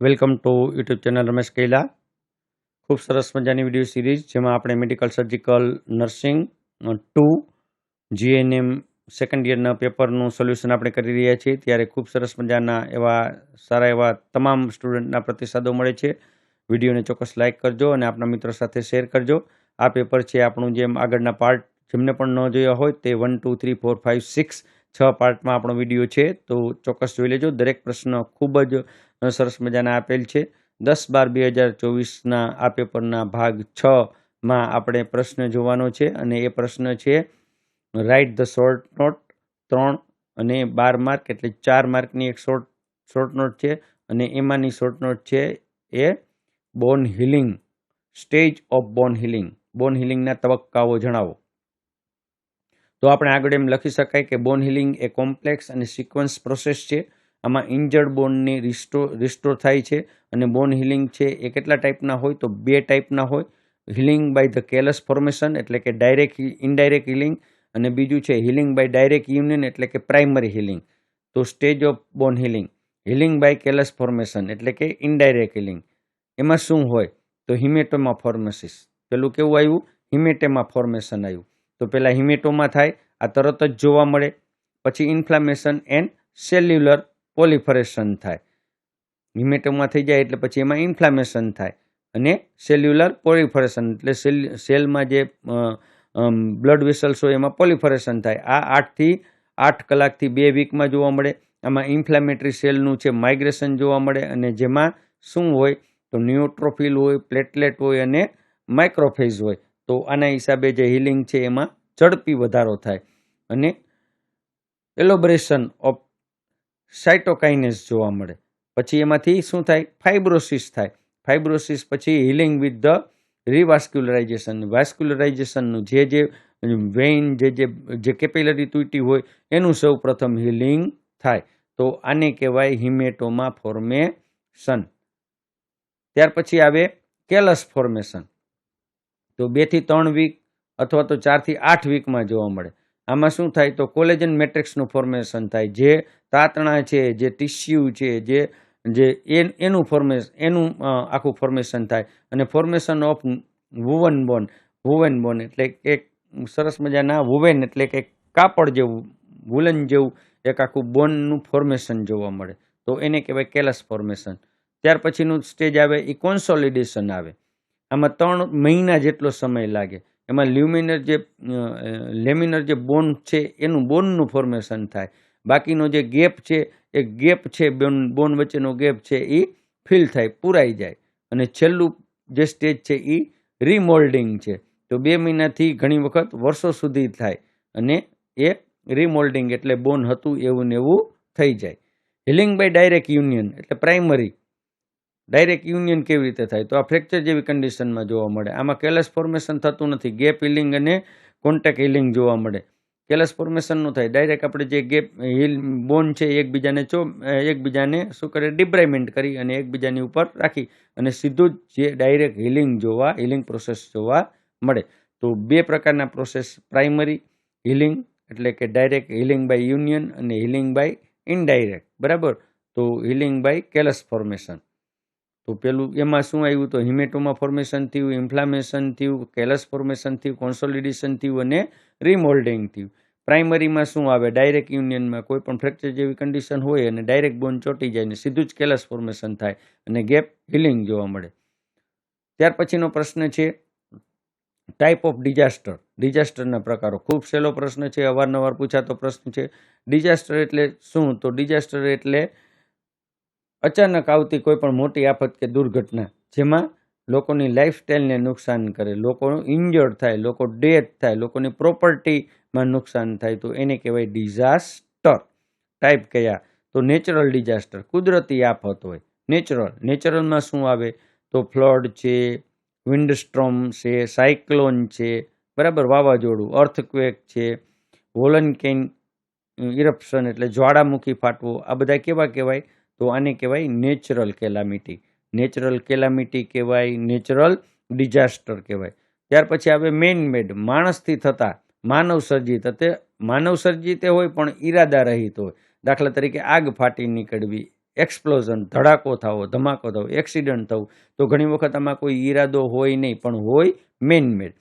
Welcome to YouTube channel Ramesh Kaila ખૂબ સરસ મજાની વીડિયો સિરીઝ જેમાં આપણે medical surgical nursing two GNM second યરના પેપરનું સોલ્યુશન આપણે કરી રહ્યા છીએ. ત્યારે ખૂબ સરસ મજાના એવા, સારા એવા તમામ સ્ટુડન્ટના પ્રતિસાદો મળે છે. વિડીયોને ચોક્કસ લાઇક કરજો અને આપણા મિત્રો સાથે શેર કરજો. આ પેપર છે આપણું જેમ આગળના પાર્ટ જેમને પણ ન જોયા હોય તે one two three four five six છ પાર્ટમાં આપણો વીડિયો છે. તો ચોક્કસ જોઈ લેજો. દરેક પ્રશ્ન ખૂબ જ સરસ મજાના આપેલ છે. દસ બાર બે હજાર ચોવીસના આ પેપરના ભાગ છ માં આપણે પ્રશ્ન જોવાનો છે અને એ પ્રશ્ન છે રાઇટ ધ શોર્ટ નોટ ત્રણ અને બાર માર્ક એટલે ચાર માર્કની એક શોર્ટ શોર્ટ નોટ છે અને એમાંની શોર્ટ નોટ છે એ bone healing stage of bone healing bone હિલિંગના તબક્કાઓ જણાવો. તો આપણે આગળ એમ લખી શકાય કે બોન હિલિંગ એ કોમ્પ્લેક્સ અને સિક્વન્સ પ્રોસેસ છે. આમાં ઇન્જર્ડ બોનની રિસ્ટોર રિસ્ટોર થાય છે અને બોન હિલિંગ છે એ કેટલા ટાઈપના હોય તો બે ટાઈપના હોય. Healing by the callus formation એટલે કે ડાયરેક્ટ ઇનડાયરેક્ટ હિલિંગ અને બીજું છે હિલિંગ બાય ડાયરેક્ટ યુનિયન એટલે કે પ્રાઇમરી હિલિંગ તો stage of bone healing healing by callus formation એટલે કે ઇનડાયરેક્ટ હિલિંગ એમાં શું હોય? તો હિમેટોમા ફોર્મેસિસ પેલું કેવું આવ્યું? હિમેટેમા ફોર્મેશન આવ્યું. તો પહેલાં હિમેટોમાં થાય, આ તરત જ જોવા મળે. પછી ઇન્ફ્લામેશન એન્ડ સેલ્યુલર પોલિફરેશન થાય. હિમેટોમાં થઈ જાય એટલે પછી એમાં ઇન્ફ્લામેશન થાય અને સેલ્યુલર પોલિફરેશન એટલે સેલ, સેલમાં જે બ્લડ વેસલ્સ હોય એમાં પોલિફરેશન થાય. આ આઠથી, આઠ કલાકથી બે વીકમાં જોવા મળે. આમાં ઇન્ફ્લામેટરી સેલનું છે માઇગ્રેશન જોવા મળે અને જેમાં શું હોય તો ન્યુટ્રોફિલ હોય, પ્લેટલેટ હોય અને માઇક્રોફેઝ હોય. તો આના હિસાબે જે હિલિંગ છે એમાં ઝડપી વધારો થાય. અને એલોબરેશન ઓફ સાઇટોકાઇનેસ જોવા મળે. પછી એમાંથી શું થાય? ફાઇબ્રોસિસ થાય. ફાઇબ્રોસિસ પછી હિલિંગ વિથ ધ રિવાસ્ક્યુલરાઇઝેશન. વાસ્ક્યુલરાઇઝેશનનું જે જે વેઇન, જે જે જે કેપેલરી તૂટી હોય, એનું સૌ પ્રથમ હિલિંગ થાય. તો આને કહેવાય હિમેટોમા ફોર્મેશન ત્યાર પછી આવે કેલસ ફોર્મેશન. તો બેથી ત્રણ વીક અથવા તો ચારથી આઠ વીકમાં જોવા મળે. આમાં શું થાય તો કોલેજન મેટ્રિક્સનું ફોર્મેશન થાય. જે તાતણા છે, જે ટિશ્યુ છે, જે જે એનું ફોર્મેશ એનું આખું ફોર્મેશન થાય. અને formation of woven bone woven bone એટલે એક સરસ મજાના વુવેન એટલે કે કાપડ જેવું વુલન જેવું એક આખું બોનનું ફોર્મેશન જોવા મળે. તો એને કહેવાય કેલસ ફોર્મેશન ત્યાર પછીનું સ્ટેજ આવે, એ કોન્સોલિડેશન આવે. આમાં ત્રણ મહિના જેટલો સમય લાગે. એમાં લ્યુમિનર જે લેમિનર જે બોન છે, એનું બોનનું ફોર્મેશન થાય. બાકીનો જે ગેપ છે, એ ગેપ છે, બોન બોન વચ્ચેનો ગેપ છે એ ફિલ થાય, પૂરાઈ જાય. અને છેલ્લું જે સ્ટેજ છે એ રિમોલ્ડિંગ છે. તો બે મહિનાથી ઘણી વખત વર્ષો સુધી થાય. અને એ રિમોલ્ડિંગ એટલે બોન હતું, એવું ને એવું થઈ જાય. હિલિંગ બાય ડાયરેક્ટ યુનિયન એટલે પ્રાઇમરી ડાયરેક્ટ યુનિયન કેવી રીતે થાય? તો આ ફ્રેક્ચર જેવી કન્ડિશનમાં જોવા મળે. આમાં કેલસ ફોર્મેશન થતું નથી. ગેપ હિલિંગ અને કોન્ટેક હિલિંગ જોવા મળે. કેલસ ફોર્મેશનનું થાય. ડાયરેક્ટ આપણે જે ગેપ હિલ બોન છે એકબીજાને ચો એકબીજાને શું કરે? ડિબ્રાઇમેન્ટ કરી અને એકબીજાની ઉપર રાખી અને સીધું જ જે ડાયરેક્ટ હિલિંગ જોવા હિલિંગ પ્રોસેસ જોવા મળે. તો બે પ્રકારના પ્રોસેસ પ્રાઇમરી હિલિંગ એટલે કે ડાયરેક્ટ હિલિંગ બાય યુનિયન અને હિલિંગ બાય ઇનડાયરેક્ટ બરાબર? તો હિલિંગ બાય કેલસ ફોર્મેશન તો પેલું, એમાં શું આવ્યું તો હિમેટોમા ફોર્મેશન થયું ઇન્ફ્લામેશન થયું કેલસ ફોર્મેશન થયું કોન્સોલિડેશન થયું અને રિમોલ્ડિંગ થયું. પ્રાઇમરીમાં શું આવે? ડાયરેક્ટ યુનિયનમાં કોઈ પણ ફ્રેક્ચર જેવી કન્ડિશન હોય અને ડાયરેક્ટ બોન ચોટી જાય ને સીધું જ કેલસ ફોર્મેશન થાય અને ગેપ હિલિંગ જોવા મળે. ત્યાર પછીનો પ્રશ્ન છે ટાઈપ ઓફ ડિઝાસ્ટર ડિઝાસ્ટરના પ્રકારો. ખૂબ સહેલો પ્રશ્ન છે, અવારનવાર પૂછાતો પ્રશ્ન છે. ડિઝાસ્ટર એટલે શું? તો ડિઝાસ્ટર એટલે અચાનક આવતી કોઈ પણ મોટી આફત કે દુર્ઘટના, જેમાં લોકોની લાઇફસ્ટાઈલને નુકસાન કરે, લોકો ઇન્જર્ડ થાય, લોકો ડેથ થાય, લોકોની પ્રોપર્ટીમાં નુકસાન થાય, તો એને કહેવાય ડિઝાસ્ટર ટાઈપ કયા. તો નેચરલ ડિઝાસ્ટર કુદરતી આફત હોય. નેચરલ નેચરલમાં શું આવે? તો ફ્લડ છે વિન્ડસ્ટ્રોમ છે સાયક્લોન છે, બરાબર? વાવાઝોડું અર્થક્વેક છે વોલનકેન ઇરપ્શન એટલે જ્વાળામુખી ફાટવો, આ બધા કેવા કહેવાય? તો આને કહેવાય નેચરલ કેલામિટી નેચરલ કેલામિટી કહેવાય નેચરલ ડિઝાસ્ટર કહેવાય. ત્યાર પછી આવે મેન મેડ માણસથી થતા માનવ સર્જિત તે માનવ હોય પણ ઈરાદા રહિત હોય. દાખલા તરીકે આગ ફાટી નીકળવી એક્સપ્લોઝન ધડાકો થવો, ધમાકો થવો એક્સિડન્ટ થવું, તો ઘણી વખત આમાં કોઈ ઈરાદો હોય નહીં, પણ હોય મેનમેડ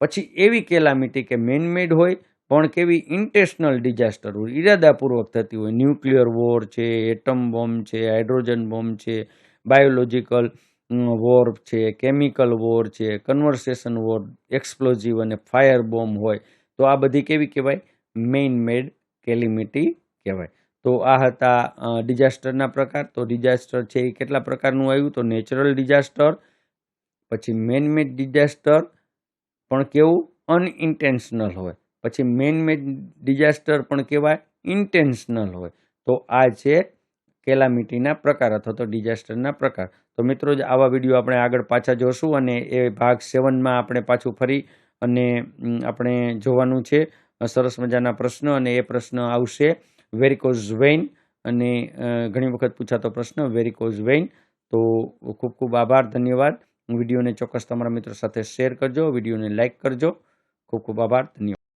પછી એવી કેલામિટી કે મેનમેડ હોય પણ કેવી ઇન્ટેશનલ ડિઝાસ્ટર હોય, ઈરાદાપૂર્વક થતી હોય. ન્યુક્લિયર વોર છે એટમ બોમ્બ છે હાઇડ્રોજન બોમ્બ છે બાયોલોજિકલ વોર છે કેમિકલ વોર છે કન્વર્સેશન વોર એક્સપ્લોઝિવ અને ફાયર બોમ્બ હોય. તો આ બધી કેવી કહેવાય? મેઇન મેડ કેલિમિટી કહેવાય. તો આ હતા ડિઝાસ્ટરના પ્રકાર. તો ડિઝાસ્ટર છે એ કેટલા પ્રકારનું આવ્યું? તો નેચરલ ડિઝાસ્ટર પછી મેન મેડ ડિઝાસ્ટર પણ કેવું? અનઇન્ટેન્શનલ હોય. પછી મેન મેડ ડિઝાસ્ટર પણ કહેવાય ઇન્ટેન્શનલ હોય. તો આ છે કેલામિટીના પ્રકાર અથવા તો ડિઝાસ્ટરના પ્રકાર. તો મિત્રો, જ આવા વીડિયો આપણે આગળ પાછા જોશું અને એ ભાગ સેવનમાં આપણે પાછું ફરી અને આપણે જોવાનું છે સરસ મજાના પ્રશ્ન અને એ પ્રશ્ન આવશે વેરિકોઝ વેઇન અને ઘણી વખત પૂછાતો પ્રશ્ન વેરિકોઝ વેઇન તો ખૂબ ખૂબ આભાર, ધન્યવાદ. વિડીયોને ચોક્કસ તમારા મિત્રો સાથે શેર કરજો, વિડીયોને લાઇક કરજો. ખૂબ ખૂબ આભાર, ધન્યવાદ.